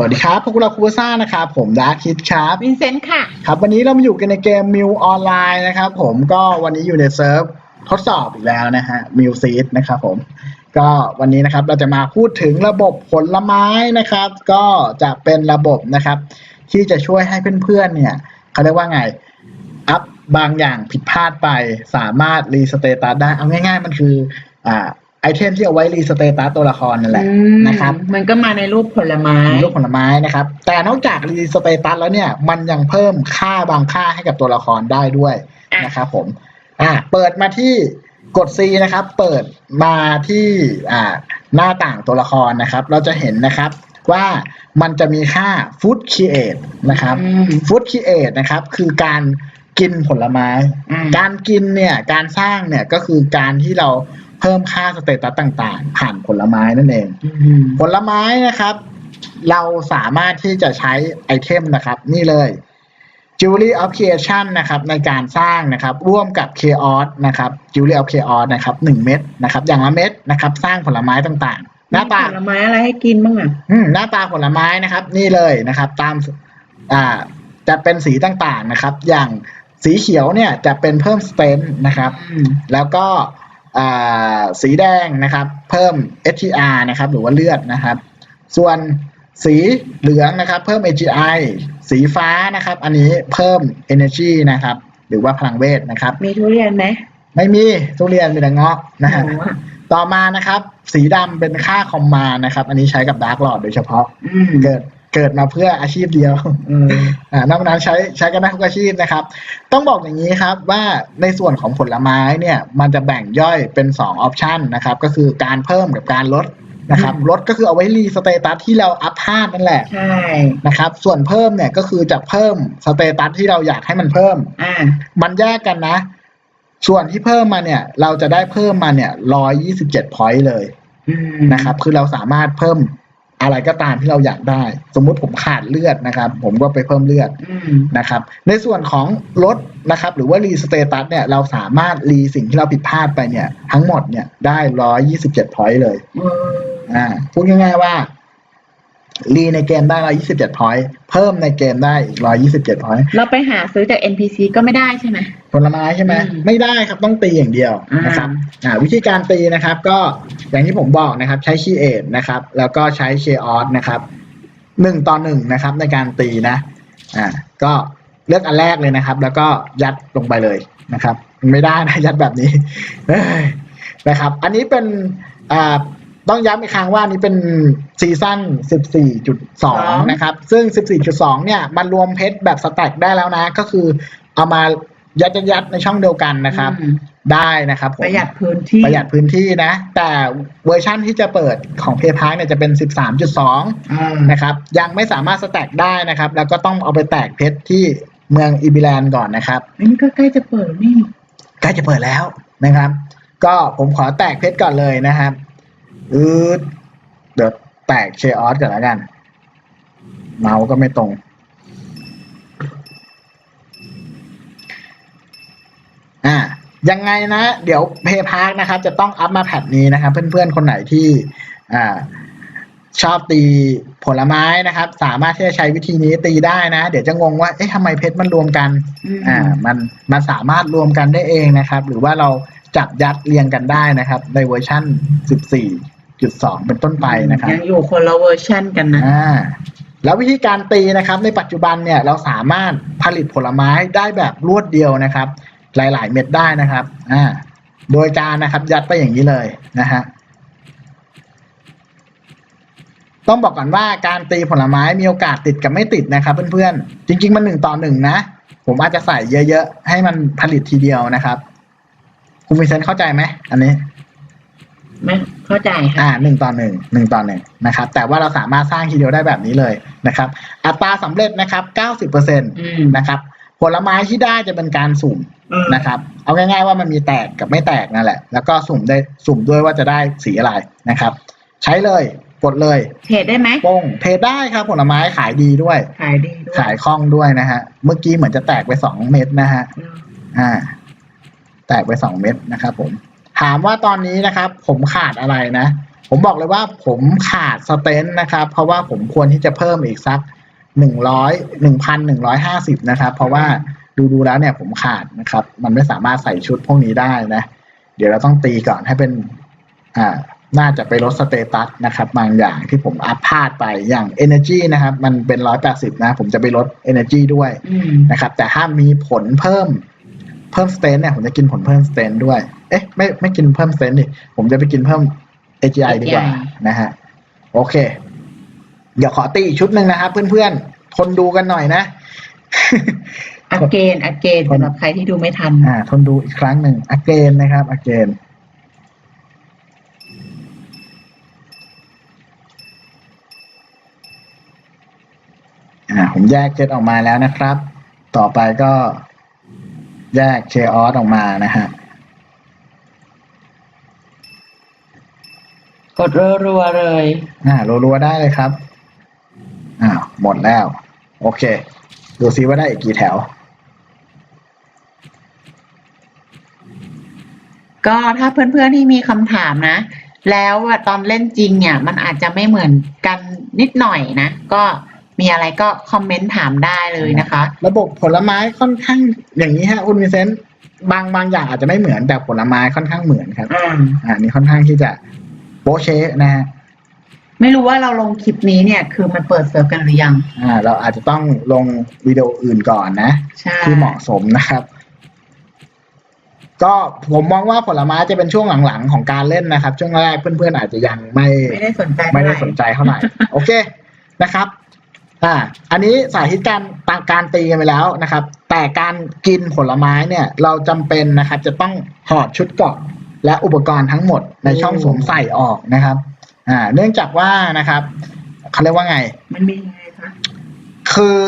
สวัสดีครับ พวกเราคูซ่านะครับ ผมดาร์คิดครับ วินเซนต์ค่ะ ครับ วันนี้เรามาอยู่กันในเกมมิวออนไลน์นะครับผมก็วันนี้อยู่ในเซิร์ฟทดสอบอีกแล้วนะฮะมิวซีดนะครับผมก็วันนี้นะครับเราจะมาพูดถึงระบบผลไม้นะครับ ก็จะเป็นระบบนะครับ ที่จะช่วยให้เพื่อนๆเนี่ยเขาเรียกว่าไง อัพบางอย่างผิดพลาดไปสามารถรีสเตตัสได้เอาง่าย ๆ มันคืออ่า ไอเทมที่เอาไว้รีสเตตัสตัวละครนั่นแหละอืมนะครับ มันก็มาในรูปผลไม้มีลูกผลไม้นะครับ แต่นอกจากรีสเตตัสแล้วเนี่ย มันยังเพิ่มค่าบางค่าให้กับตัวละครได้ด้วยอะนะครับผม อ่า เปิดมาที่กด C นะครับ เปิดมาที่อ่าหน้าต่างตัวละครนะครับ เราจะเห็นนะครับว่ามันจะมีค่า Food Create นะครับอืม Food Create นะครับ คือการกินผลไม้อืมการกินเนี่ย การสร้างเนี่ยก็คือการที่เรา เพิ่มค่าสเตตัสต่างๆ ผ่านผลไม้นั่นเองอืมผลไม้นะครับ เราสามารถที่จะใช้ไอเทมนะครับ นี่เลย Jewelry of Creation นะครับในการสร้างนะครับ ร่วมกับ Chaos นะครับ Jewelry of Chaos นะครับหนึ่งเม็ดนะครับ อย่างละเม็ดนะครับ สร้างผลไม้ต่างๆ หน้าตาผลไม้อะไรให้กินบ้างอะอืมหน้าตาผลไม้นะครับ นี่เลยนะครับ ตามอ่าจะเป็นสีต่างๆนะครับ อย่างสีเขียวเนี่ยจะเป็นเพิ่มสเตนนะครับอืมแล้วก็อ่า สีแดงนะครับ เพิ่ม STR นะครับหรือว่าเลือดนะครับ ส่วนสีเหลืองนะครับเพิ่ม AGI สีฟ้านะครับ อันนี้เพิ่ม Energy นะครับ หรือว่าพลังเวทนะครับ มีทุเรียนไหมไม่มีทุเรียนมีแต่เงาะนะฮะหนูอะต่อมานะครับ สีดำเป็นค่าคอมมานด์นะครับ อันนี้ใช้กับดาร์ก o อ d โดยเฉพาะอืมเกิด เกิดมาเพื่ออาชีพเดียวอืมอ่านอกนั้นใช้ใช้กันได้ทุกอาชีพนะครับ ต้องบอกอย่างนี้ครับว่าในส่วนของผลไม้เนี่ยมันจะแบ่งย่อยเป็น2ออปชันนะครับ ก็คือการเพิ่มกับการลดนะครับลดก็คือเอาไว้รีสเตตัสที่เราอัพพลาดนั่นแหละใช่นะครับส่วนเพิ่มเนี่ยก็คือจะเพิ่มสเตตัสที่เราอยากให้มันเพิ่มอ่ามันแยกกันนะ ส่วนที่เพิ่มมาเนี่ย เราจะได้เพิ่มมาเนี่ยร้อยยี่สิบเจ็ดพอยต์เลยอืมนะครับ คือเราสามารถเพิ่ม อะไรก็ตามที่เราอยากได้ สมมุติผมขาดเลือดนะครับ ผมก็ไปเพิ่มเลือดอืมนะครับ ในส่วนของลดนะครับ หรือว่ารีสเตตัสเนี่ยเราสามารถรีสิ่งที่เราผิดพลาดไปเนี่ย ทั้งหมดเนี่ยได้ร้อยยี่สิบเจ็ดพอยต์เลยอืมอ่าพูดง่ายๆว่า รีในเกมได้ร้อยี่สิบเจ็ดพอยต์เพิ่มในเกมได้อีกร้อยี่สิบเจ็ดพอยต์เราไปหาซื้อจาก NPC ก็ไม่ได้ใช่ไหมผลไม้ใช่ไหมอืมไม่ได้ครับต้องตีอย่างเดียวอ่าน นะครับอ่าวิธีการตีนะครับก็อย่างที่ผมบอกนะครับใช้คีเอทนะครับแล้วก็ใช้เคออสนะครับหนึ่งต่อหนึ่งนะครับในการตีนะอ่าก็เลือกอันแรกเลยนะครับ แล้วก็ยัดลงไปเลยนะครับมันไม่ได้นะยัดแบบนี้เอ้ยนะครับ อันนี้เป็นอ่า ต้องย้ำอีกครั้งว่าอันนี้เป็นซีซั่น 14.2 นะครับ ซึ่ง 14.2 เนี่ย มันรวมเพชรแบบสแต็กได้แล้วนะ ก็คือเอามายัดยัดๆในช่องเดียวกันนะครับอืมได้นะครับผมประหยัดพื้นที่ประหยัดพื้นที่นะ แต่เวอร์ชั่นที่จะเปิดของเพย์พาร์เนี่ยจะเป็น 13.2อืมนะครับ ยังไม่สามารถสแต็กได้นะครับ แล้วก็ต้องเอาไปแตกเพชรที่เมืองอีบิแลนด์ก่อนนะครับอันนี้ก็ใกล้จะเปิดนี่ใกล้จะเปิดแล้วนะครับ ก็ผมขอแตกเพชรก่อนเลยนะครับ อืดเดี๋ยวแตกเชออสก่อนแล้วกัน เมาส์ก็ไม่ตรง อ่า ยังไงนะ เดี๋ยวเพย์พาร์นะครับ จะต้องอัพมาแพทนี้นะครับ เพื่อนๆ คนไหนที่ อ่า ชอบตีผลไม้นะครับ สามารถที่จะใช้วิธีนี้ตีได้นะ เดี๋ยวจะงงว่า เอ๊ะทำไมเพชรมันรวมกันอืมอ่า มัน มันสามารถรวมกันได้เองนะครับ หรือว่าเราจับยัดเรียงกันได้นะครับ ในเวอร์ชั่น 14.2เป็นต้นไปนะครับยังอยู่คนละเวอร์ชันกันนะอ่าแล้ววิธีการตีนะครับในปัจจุบันเนี่ยเราสามารถผลิตผลไม้ได้แบบรวดเดียวนะครับ หลาย ๆ เม็ดได้นะครับอ่าโดยการนะครับยัดไปอย่างนี้เลยนะฮะต้องบอกก่อนว่าการตีผลไม้มีโอกาสติดกับไม่ติดนะครับ เพื่อนๆจริง ๆ มันหนึ่งต่อหนึ่งนะ ผมอาจจะใส่เยอะ ๆ ให้มันผลิตทีเดียวนะครับ คุณวิเซนต์เข้าใจไหมอันนี้ ไม่เข้าใจค่ะอ่าหนึ่งต่อหนึ่งหนึ่งต่อหนึ่งนะครับ แต่ว่าเราสามารถสร้างทีเดียวได้แบบนี้เลยนะครับ อัตราสำเร็จนะครับเก้าสิบเปอร์เซ็นต์อืมนะครับ ผลไม้ที่ได้จะเป็นการสุ่มอืมนะครับ เอาง่ายๆว่ามันมีแตกกับไม่แตกนั่นแหละ แล้วก็สุ่มได้สุ่มด้วยว่าจะได้สีอะไรนะครับ ใช้เลยกดเลยเทรดได้ไหมโป้งเทได้ครับผลไม้ขายดีด้วย ขายดีด้วยขายคล่องด้วยนะฮะ เมื่อกี้เหมือนจะแตกไปสองเม็ดนะฮะอืมอ่า แตกไปสองเม็ดนะครับผม ถามว่าตอนนี้นะครับ ผมขาดอะไรนะ ผมบอกเลยว่าผมขาดสเตนนะครับ เพราะว่าผมควรที่จะเพิ่มอีกสักหนึ่งร้อยหนึ่งพันหนึ่งร้อยห้าสิบนะครับ เพราะว่าดูดูๆแล้วเนี่ยผมขาดนะครับ มันไม่สามารถใส่ชุดพวกนี้ได้นะ เดี๋ยวเราต้องตีก่อนให้เป็นอ่าน่าจะไปลดสเตตัสนะครับ บางอย่างที่ผมอัพพลาดไปอย่าง Energy นะครับ มันเป็นร้อยแปดสิบนะ ผมจะไปลด Energy ด้วยอืมนะครับ แต่ถ้ามีผลเพิ่ม เพิ่มสเตนเนี่ยผมจะกินผลเพิ่มสเตนด้วย เอ๊ะไม่ไม่กินเพิ่มสเตนดิผมจะไปกินเพิ่ม AGI ดีกว่านะฮะโอเค เดี๋ยวขอตีอีกชุดหนึ่งนะครับเพื่อนๆทนดูกันหน่อยนะอเกนอเกนสำหรับใครที่ดูไม่ทันอ่า ทนดูอีกครั้งหนึ่ง again นะครับ again อ่าผมแยกเจ็ตออกมาแล้วนะครับ ต่อไปก็ แยกเคออสออกมานะฮะกดรัวๆเลย อ่ารัวๆได้เลยครับอ่าหมดแล้ว โอเค ดูซิว่าได้อีกกี่แถว ก็ถ้าเพื่อนๆที่มีคำถามนะ แล้วอะตอนเล่นจริงเนี่ย มันอาจจะไม่เหมือนกันนิดหน่อยนะ ก็ มีอะไรก็คอมเมนต์ถามได้เลยนะคะ ระบบผลไม้ค่อนข้างอย่างนี้ฮะคุณวิเซนต์บางบางอย่างอาจจะไม่เหมือนแต่ผลไม้ค่อนข้างเหมือนครับอืมอ่านี่ค่อนข้างที่จะโปะเชะนะฮะไม่รู้ว่าเราลงคลิปนี้เนี่ย คือมันเปิดเซิร์ฟกันหรือยัง อ่า เราอาจจะต้องลงวิดีโออื่นก่อนนะใช่ที่เหมาะสมนะครับ ก็ผมมองว่าผลไม้จะเป็นช่วงหลังๆของการเล่นนะครับ ช่วงแรกเพื่อนๆอาจจะยังไม่ไม่ได้สนใจไม่ได้เท่าหร่สนใจเท่าไหร่โอเคนะครับ อ่า อันนี้สาธิตการตางการตีกันไปแล้วนะครับ แต่การกินผลไม้เนี่ยเราจำเป็นนะครับ จะต้องถอดชุดเกราะและอุปกรณ์ทั้งหมดในช่องสวมใส่ออกนะครับ อ่า เนื่องจากว่านะครับเขาเรียกว่าไง มันมียังไงคะคือ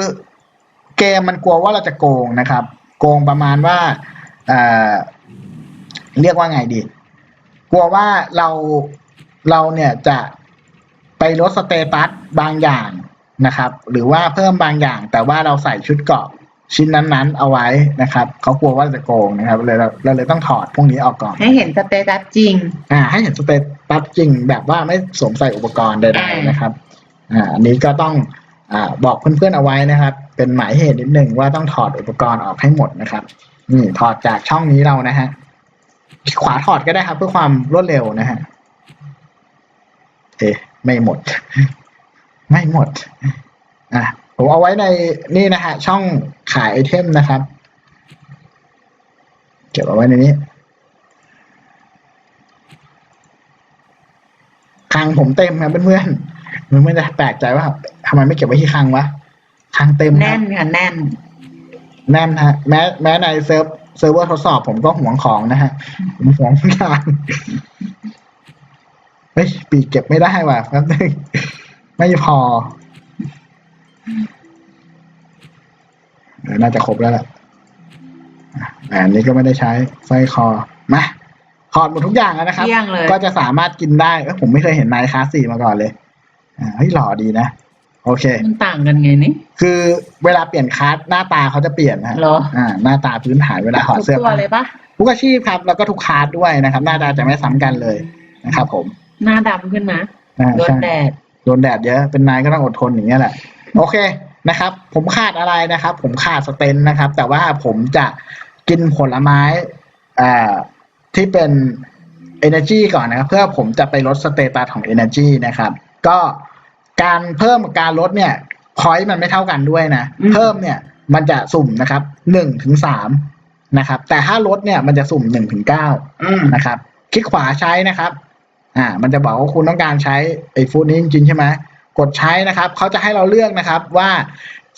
เกมมันกลัวว่าเราจะโกงนะครับ โกงประมาณว่าเอ่อเรียกว่าไงดี กลัวว่าเราเราเนี่ยจะไปลดสเตตัสบางอย่าง นะครับ หรือว่าเพิ่มบางอย่าง แต่ว่าเราใส่ชุดเกราะชิ้นนั้นๆ เอาไว้นะครับเขากลัวว่าจะโกงนะครับเลยเราเราเลยต้องถอดพวกนี้ออกก่อน ให้เห็นสเตตัสจริงอ่าให้เห็นสเตตัสจริง แบบว่าไม่สวมใส่อุปกรณ์ใดอ่าๆนะครับอ่าอันนี้ก็ต้องอ่าบอกเพื่อนๆเอาไว้นะครับ เป็นหมายเหตุนิดหนึ่งว่าต้องถอดอุปกรณ์ออกให้หมดนะครับนี่ถอดจากช่องนี้เรานะฮะขวาถอดก็ได้ครับ เพื่อความรวดเร็วนะฮะเอ๊ะไม่หมด ไม่หมดอะผมเอาไว้ในนี่นะฮะช่องขายไอเทมนะครับเก็บเอาไว้ในนี้คลังผมเต็มครับเพื่อนๆมันไม่ได้แปลกใจว่าทำไมไม่เก็บไว้ที่คลังวะคลังเต็มคแน่รับนค่ะแน่น แน่นฮะ แม้แม้ในเซิร์ฟเซิร์ฟเวอร์ทดสอบผมก็ห่วงของนะฮะผมห่วงทุกอย่างเฮ้ยปีกเก็บไม่ได้ว่ะแป๊บนึง ไม่พอเออน่าจะครบแล้วแหละอะอันนี้ก็ไม่ได้ใช้สร้อยคอมาถอดหมดทุกอย่างแล้วนะครับ เกลี้ยงเลย ก็จะสามารถกินได้เอ้ยผมไม่เคยเห็นไนท์คลาสสี่มาก่อนเลย อ่าเฮ้ยหล่อดีนะ โอเค มันต่างกันไงนี่ คือเวลาเปลี่ยนคลาสหน้าตาเขาจะเปลี่ยนนะฮะเหรอ อ่า หน้าตาพื้นฐานเวลาถอดทุกเสื้อตัวผ้าเลยปะทุกอาชีพครับ แล้วก็ทุกคลาสด้วยนะครับ หน้าตาจะไม่ซ้ำกันเลยนะครับ ผมหน้าดำขึ้นนะอ่าโดนใช่ แดด โดนแดดเยอะ เป็นนายก็ต้องอดทนอย่างเงี้ยแหละ โอเคนะครับ ผมขาดอะไรนะครับ ผมขาดสเตนนะครับ แต่ว่าผมจะกินผลไม้อ่าที่เป็น energy ก่อนนะครับ เพื่อผมจะไปลดสเตตัสของ energy นะครับ ก็การเพิ่มกับการลดเนี่ยพอยต์มันไม่เท่ากันด้วยนะอืมเพิ่มเนี่ยมันจะสุ่มนะครับหนึ่งถึงสามนะครับ แต่ถ้าลดเนี่ยมันจะสุ่มหนึ่งถึงเก้าอืมนะครับ คลิกขวาใช้นะครับ อ่ามันจะบอกว่าคุณต้องการใช้ไอ้ฟูดนี้จริงๆใช่ไหมกดใช้นะครับเขาจะให้เราเลือกนะครับว่า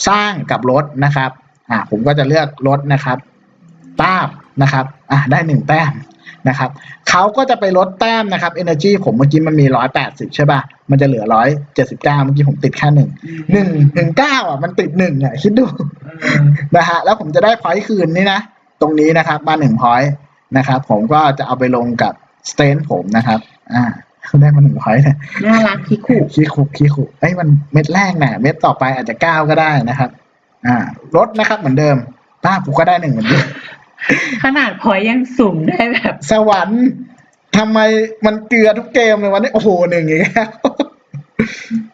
สร้างกับลดนะครับอ่าผมก็จะเลือกลดนะครับต้าบนะครับอ่าได้หนึ่งแต้มนะครับเขาก็จะไปลดแต้มนะครับ energy ผมเมื่อกี้มันมีร้อยแปดสิบใช่ป่ะ มันจะเหลือร้อยเจ็ดสิบเก้าเมื่อกี้ผมติดแค่หนึ่งหนึ่งถึงเก้าอะมันติดหนึ่งอะคิดดูเออนะฮะแล้วผมจะได้พอยต์คืนนี่นะ ตรงนี้นะครับมาหนึ่งพอยต์นะครับ ผมก็จะเอาไปลงกับสเตนผมนะครับ อ่าได้มาหนึ่งพอยต์เนี่ยน่ารักคิคุขี้คุกขี้คุกเอ้ยมันเม็ดแรกน่ะเม็ดต่อไปอาจจะเก้าก็ได้นะครับ อ่าลดนะครับเหมือนเดิมป้าผมก็ได้หนึ่งเหมือนเดิมขนาดพอยยังสุ่มได้แบบ สวรรค์ทำไมมันเกลือทุกเกมเลยวะเนี่ยโอ้โหหนึ่งอีกแล้ว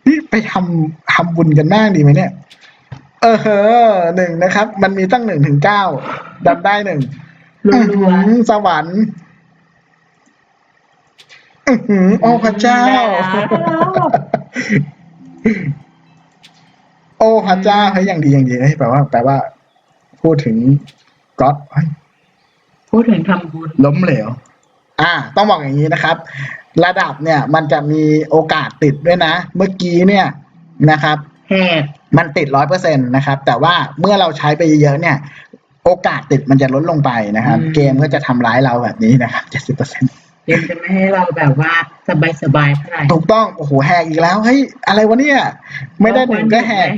นี่ไปทำทำบุญกันบ้างดีไหมเนี่ย เออเฮ้อหนึ่งนะครับ มันมีตั้งหนึ่งถึงเก้าดับได้หนึ่งรัวอื้อหือสวรรค์ อื้อหือโอ้พระเจ้า โอ้พระเจ้าเฮ้ยอย่างดีอย่างดีเฮ้ยแปลว่า แปลว่า พูดถึงก็อดเฮ้ยๆพูดถึงทำบุญล้มเหลว อ่า ต้องบอกอย่างนี้นะครับ ระดับเนี่ย มันจะมีโอกาสติดด้วยนะ เมื่อกี้เนี่ยนะครับแหกมันติดร้อยเปอร์เซ็นตนะครับ แต่ว่าเมื่อเราใช้ไปเยอะๆเนี่ย โอกาสติดมันจะลดลงไปนะครับ เกมก็จะทำร้ายเราแบบนี้นะครับเจ็ดสิบเปอร์เซ็นเกมจะไม่ให้เราแบบว่าสบายๆเท่าไหร่ถูกต้องโอ้โหแหกอีกแล้วเฮ้ยอะไรวะเนี่ย ไม่ได้หนึ่งก็แหก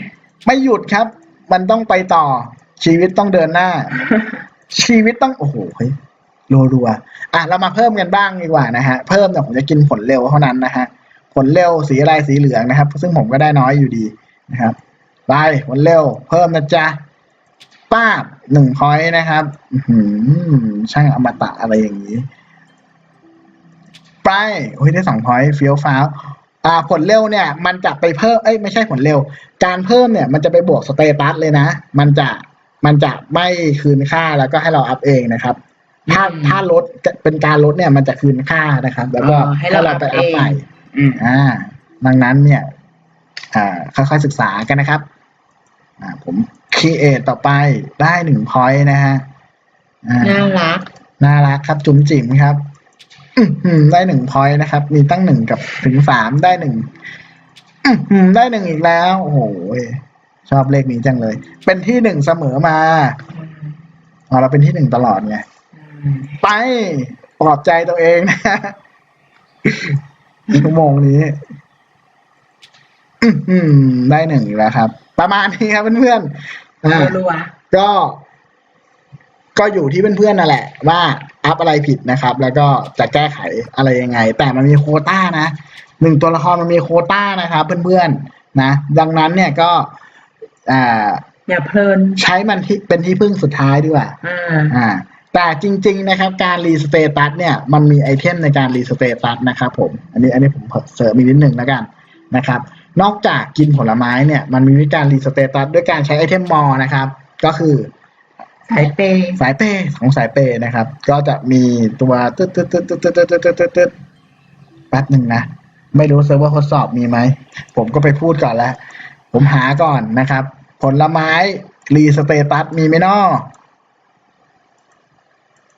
ไม่หยุดครับ มันต้องไปต่อ ชีวิตต้องเดินหน้า ชีวิตต้องโอ้โหเฮ้ยรัวๆอะเรามาเพิ่มกันบ้างดีกว่านะฮะเพิ่มเนี่ยผมจะกินผลเร็วเท่านั้นนะฮะผลเร็วสีอะไรสีเหลืองนะครับ ซึ่งผมก็ได้น้อยอยู่ดีนะครับไปผลเร็ว เพิ่มนะจ๊ะป้าบหนึ่งพอยต์นะครับอือหือช่างอมตะอะไรอย่างนี้ ไปโอ้ยได้สองพอยต์เฟี้ยวฟ้าวอ่าผลเร็วเนี่ย มันจะไปเพิ่มเอ้ยไม่ใช่ผลเร็ว การเพิ่มเนี่ย มันจะไปบวกสเตตัสเลยนะ มันจะมันจะไม่คืนค่าแล้วก็ให้เราอัพเองนะครับ ถ้าอืมถ้าลดเป็นการลดเนี่ย มันจะคืนค่านะครับ แล้วก็อ๋อให้เราไปอัพอัพเองใหม่อืมอ่าดังนั้นเนี่ย อ่าค่อยๆศึกษากันนะครับ อ่า ผมคีเอทต่อไปได้หนึ่งพอยต์นะฮะอ่าน่ารักน่ารักครับจุ๋มจิ๋มครับอื้อหือ ได้หนึ่งพอยต์นะครับ มีตั้งหนึ่งกับถึงสามได้หนึ่งอื้อหือได้หนึ่งอีกแล้ว โอ้โหชอบเลขนี้จังเลย เป็นที่หนึ่งเสมอมาอ๋อเราเป็นที่หนึ่งตลอดไงไปปลอบใจตัวเองนะชั่วโมงนี้อื้อหือได้หนึ่งอีกแล้วครับ ประมาณนี้ครับเพื่อนๆอ่ารัวก็ก็อยู่ที่เพื่อนๆนั่นแหละ ว่า อัพอะไรผิดนะครับ แล้วก็จะแก้ไขอะไรยังไง แต่มันมีโควต้านะหนึ่งตัวละครมันมีโควต้านะครับเพื่อนๆนะดังนั้นเนี่ยก็อ่าๆอย่าเพลินใช้มันที่เป็นที่พึ่งสุดท้ายดีกว่าอ่าอ่าแต่จริง ๆ นะครับ การรีสเตตัสเนี่ยมันมีไอเทมในการรีสเตตัสนะครับผมอันนี้อันนี้ผมเสริมอีกนิดหนึ่งแล้วกันนะครับ นอกจากกินผลไม้เนี่ย มันมีวิธีการรีสเตตัสด้วยการใช้ไอเทมมอนะครับ ก็คือ สายเปย์สายเปย์ของสายเปย์นะครับ ก็จะมีตัวตึ๊ดตึ๊ดตึ๊ดตึ๊ดตึ๊ดตึ๊ดตึ๊ดตึ๊ดตึ๊ดแป๊บหนึ่งนะ ไม่รู้เซิร์ฟเวอร์ทดสอบมีไหม ผมก็ไปพูดก่อนแล้ว ผมหาก่อนนะครับ ผลไม้รีสเตตัสมีไหมนอ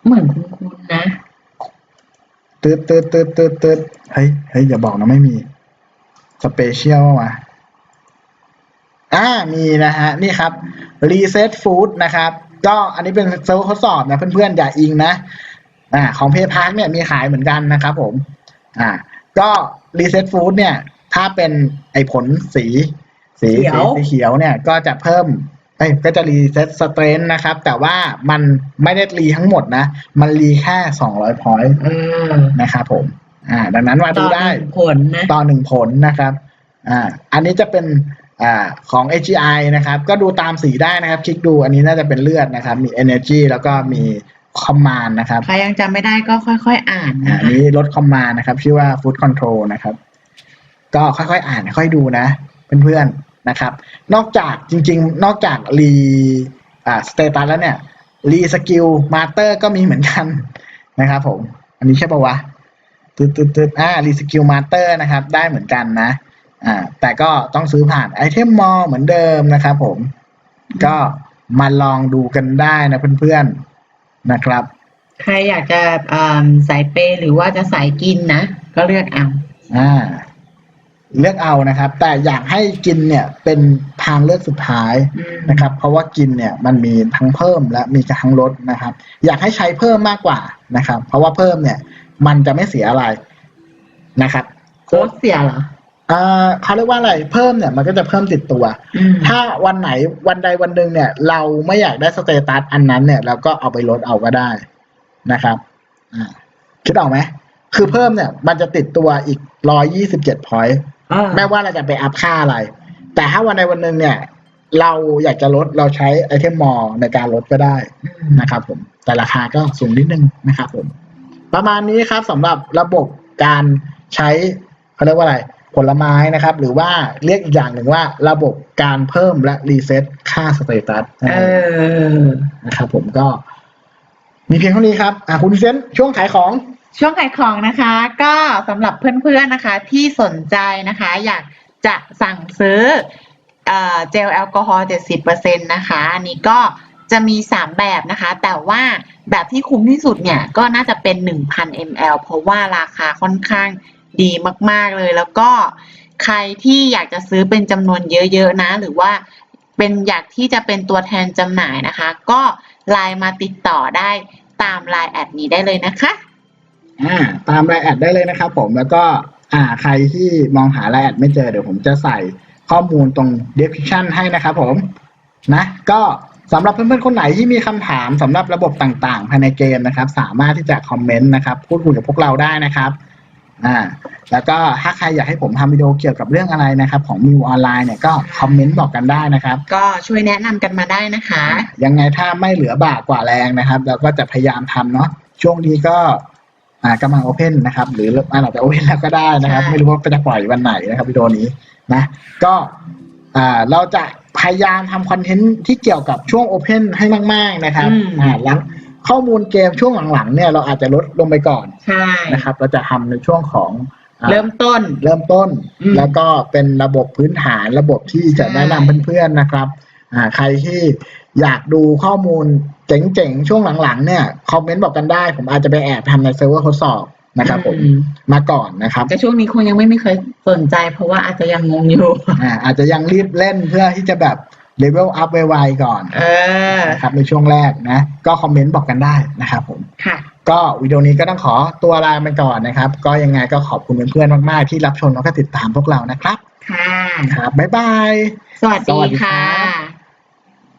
เหมือนคุณๆนะตึ๊ดตึ๊ดตึ๊ดตึ๊ดตึ๊ดเฮ้ยเฮ้ยอย่าบอกนะไม่มี สเปเชียลวะอ่ามีนะฮะ นี่ครับรีเซ็ตฟู้ดนะครับ ก็อันนี้เป็นเซิร์ฟเวอร์ทดสอบนะเพื่อนๆอย่าอิงนะอ่าของเพย์พาร์คเนี่ยมีขายเหมือนกันนะครับผมอ่าก็รีเซ็ตฟู้ดเนี่ยถ้าเป็นไอผลสีสีเขียวสีสีเขียวเนี่ยก็จะเพิ่มเอ้ยก็จะรีเซ็ตสเตรนนะครับ แต่ว่ามันไม่ได้รีทั้งหมดนะ มันรีแค่สองร้อยพอยต์เออนะครับผม อ่า ดังนั้นมาต่ดูอหได้นึ่งผลนะต่อหนึ่งผลนะครับ อ่า อันนี้จะเป็น อ่าของ AGI นะครับ ก็ดูตามสีได้นะครับ คลิกดูอันนี้น่าจะเป็นเลือดนะครับ มี energy แล้วก็มี command นะครับใครยังจำไม่ได้ก็ค่อย ๆ อ่านอ่านะอันนี้ลด command นะครับ ชื่อว่า food control นะครับ ก็ค่อยๆอ่านค่อยๆดูนะ เพื่อนๆนะครับ นอกจากจริง ๆ นอกจากรีอ่า status แล้วเนี่ยรีสกิลมาสเตอร์ก็มีเหมือนกันนะครับผม อันนี้ใช่ปะวะตึ๊ดตึ๊ดตึ๊ดอ่ารีสกิลมาสเตอร์นะครับ ได้เหมือนกันนะ อ่าแต่ก็ต้องซื้อผ่านไอเทมมอลเหมือนเดิมนะครับผม ก็มาลองดูกันได้นะเพื่อนๆนะครับ ใครอยากจะอ่าสายเปย์หรือว่าจะสายกินนะ ก็เลือกเอาอ่าเลือกเอานะครับ แต่อยากให้กินเนี่ยเป็นทางเลือกสุดท้ายอืมนะครับ เพราะว่ากินเนี่ยมันมีทั้งเพิ่มและมีทั้งลดนะครับ อยากให้ใช้เพิ่มมากกว่านะครับ เพราะว่าเพิ่มเนี่ย มันจะไม่เสียอะไรนะครับโค้ดเสียเหรออ่า เขาเรียกว่าอะไรเพิ่มเนี่ยมันก็จะเพิ่มติดตัวอืมถ้าวันไหนวันใดวันหนึ่งเนี่ย เราไม่อยากได้สเตตัสอันนั้นเนี่ยเราก็เอาไปลดเอาก็ได้นะครับอ่าคิดออกไหมคือเพิ่มเนี่ย มันจะติดตัวอีกร้อยยี่สิบเจ็ดพอยต์อ่าไม่ว่าเราจะไปอัพค่าอะไร แต่ถ้าวันใดวันหนึ่งเนี่ย เราอยากจะลดเราใช้ไอเทมมอลในการลดก็ได้อืมนะครับผม แต่ราคาก็สูงนิดนึงนะครับผม ประมาณนี้ครับสำหรับระบบการใช้เขาเรียกว่าอะไร ผลไม้นะครับ หรือว่าเรียกอีกอย่างหนึ่งว่าระบบการเพิ่มและรีเซ็ตค่าสเตตัสเออนะครับผมก็ มีเพียงเท่านี้ครับอะคุณเซนช่วงขายของช่วงขายของนะคะ ก็สำหรับเพื่อนๆนะคะ ที่สนใจนะคะ อยากจะสั่งซื้อเอ่อเจลแอลกอฮอล์70%นะคะอันนี้ก็จะมี 3 แบบนะคะ แต่ว่าแบบที่คุ้มที่สุดเนี่ย ก็น่าจะเป็น 1,000 ml เพราะว่าราคาค่อนข้าง ดีมาก ๆ เลย แล้วก็ใครที่อยากจะซื้อเป็นจำนวนเยอะ ๆ นะ หรือว่าเป็นอยากที่จะเป็นตัวแทนจำหน่ายนะคะ ก็ไลน์มาติดต่อได้ตามไลน์แอดนี้ได้เลยนะคะอ่าตามรายแอดได้เลยนะครับผมแล้วก็อ่าใครที่มองหารายแอดไม่เจอเดี๋ยวผมจะใส่ข้อมูลตรง description ให้นะครับผมนะก็สำหรับเพื่อนๆคนไหนที่มีคำถามสำหรับระบบต่างๆ ภายในเกมนะครับ สามารถที่จะคอมเมนต์นะครับ พูดคุยกับพวกเราได้นะครับ อ่าแล้วก็ถ้าใครอยากให้ผมทำวิดีโอเกี่ยวกับเรื่องอะไรนะครับ ของมิวออนไลน์เนี่ยก็คอมเมนต์บอกกันได้นะครับ ก็ช่วยแนะนำกันมาได้นะคะ ยังไงถ้าไม่เหลือบากกว่าแรงนะครับเราก็จะพยายามทำเนาะช่วงนี้ก็อ่ากำลังโอเพนนะครับ หรืออาจจะโอเพนแล้วก็ได้นะครับใช่ไม่รู้ว่าจะปล่อยวันไหนนะครับวิดีโอนี้นะ ก็อ่าเราจะพยายามทำคอนเทนต์ที่เกี่ยวกับช่วงโอเพนให้มาก ๆนะครับอืมอ่าหลัง ข้อมูลเกมช่วงหลังๆเนี่ยเราอาจจะลดลงไปก่อนใช่นะครับ เราจะทำในช่วงของอ่าเริ่มต้น เริ่มต้น อืมแล้วก็เป็นระบบพื้นฐานระบบที่จะใช่ แนะนำเพื่อนๆนะครับอ่าใครที่อยากดูข้อมูลเจ๋งๆ ช่วงหลังๆเนี่ยคอมเมนต์บอกกันได้ ผมอาจจะไปแอบทำในเซิร์ฟเวอร์ทดสอบนะครับผมอืมมาก่อนนะครับ แต่ช่วงนี้คงยังไม่มีใครสนใจ เพราะว่าอาจจะยังงงอยู่ อ่าอาจจะยังรีบเล่นเพื่อที่จะแบบ เลเวลอัพไวๆก่อนเออนะครับในช่วงแรกนะ ก็คอมเมนต์บอกกันได้นะครับผมค่ะก็วิดีโอนี้ก็ต้องขอตัวลาไปก่อนนะครับ ก็ยังไงก็ขอบคุณเพื่อนๆมากๆ ที่รับชมแล้วก็ติดตามพวกเรานะครับ ค่ะครับบ๊ายบาย สวัสสวัดีสดีครัค่ะบ